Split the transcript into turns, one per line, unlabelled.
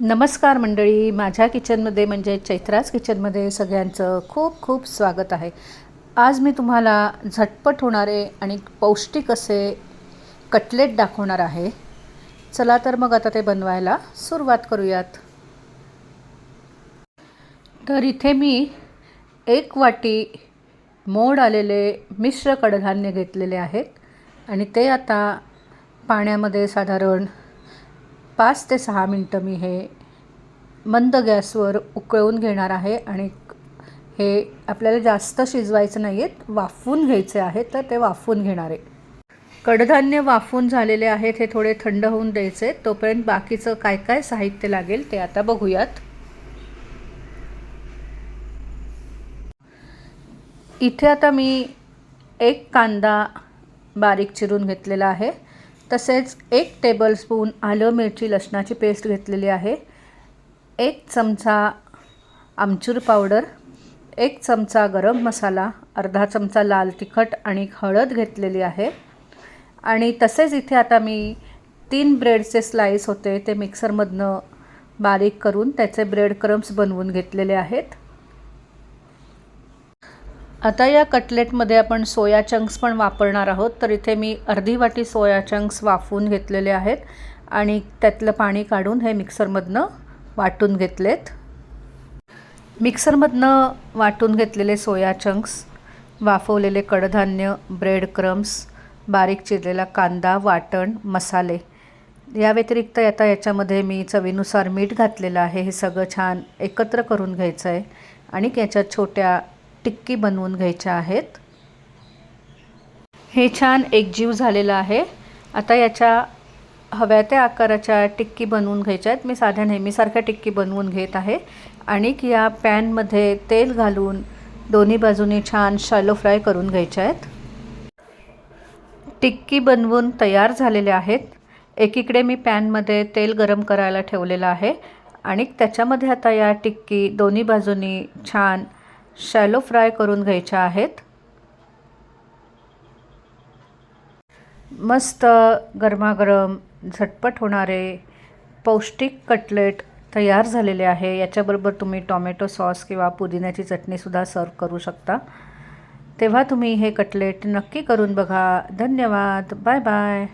नमस्कार मंडळी. माझ्या किचनमध्ये म्हणजे चैत्राज किचनमध्ये सगळ्यांचं खूप खूप स्वागत आहे. आज मी तुम्हाला झटपट होणारे आणि पौष्टिक असे कटलेट दाखवणार आहे. चला तर मग आता ते बनवायला सुरुवात करूयात. तर इथे मी एक वाटी मोड आलेले मिश्र कडधान्य घेतलेले आहेत आणि ते आता पाण्यामध्ये साधारण पाच ते सहा मिनटं मी हे मंद गॅसवर उकळवून घेणार आहे आणि हे आपल्याला जास्त शिजवायचं नाही आहेत वाफवून घ्यायचे आहे तर ते वाफवून घेणार आहे. कडधान्य वाफवून झालेले आहेत हे थोडे थंड होऊन द्यायचे. तोपर्यंत बाकीचं काय काय साहित्य लागेल ते आता बघूयात. इथे आता मी एक कांदा बारीक चिरून घेतलेला आहे. तसेच एक टेबलस्पून आलं मिरची लसणाची पेस्ट घेतलेली आहे. एक चमचा आमचूर पावडर एक चमचा गरम मसाला अर्धा चमचा लाल तिखट आणि हळद घेतलेली आहे. आणि तसेच इथे आता मी तीन ब्रेडचे स्लाईस होते ते मिक्सरमधनं बारीक करून त्याचे ब्रेड क्रम्स बनवून घेतलेले आहेत. आता या कटलेटमध्ये आपण सोया चंक्स पण वापरणार आहोत. तर इथे मी अर्धी वाटी सोया चंक्स वाफवून घेतलेले आहेत आणि त्यातलं पाणी काढून हे मिक्सरमधनं वाटून घेतलेत. मिक्सरमधनं वाटून घेतलेले सोया चंक्स वाफवलेले कडधान्य ब्रेड क्रम्स बारीक चिरलेला कांदा वाटण मसाले. या व्यतिरिक्त आता याच्यामध्ये मी चवीनुसार मीठ घातलेलं आहे. हे सगळं छान एकत्र करून घ्यायचं आहे आणि याच्यात छोट्या टिक्की बनवून घ्यायच्या आहेत. हे छान एकजीव झालेलं आहे. आता याच्या हव्या त्या आकाराच्या टिक्की बनवून घ्यायच्या आहेत. मी साध्या नेहमीसारख्या टिक्की बनवून घेत आहे. आणि या पॅनमध्ये तेल घालून दोन्ही बाजूनी छान शालो फ्राय करून घ्यायच्या आहेत. टिक्की बनवून तयार झालेल्या आहेत. एकीकडे मी पॅनमध्ये तेल गरम करायला ठेवलेलं आहे. आणि त्याच्यामध्ये आता या टिक्की दोन्ही बाजूनी छान शॅलो फ्राय करून घ्यायच्या आहेत. मस्त गरमागरम झटपट होणारे पौष्टिक कटलेट तयार झालेले आहे. याच्याबरोबर तुम्ही टॉमॅटो सॉस किंवा पुदिन्याची चटणीसुद्धा सर्व करू शकता. तेव्हा तुम्ही हे कटलेट नक्की करून बघा. धन्यवाद. Bye bye.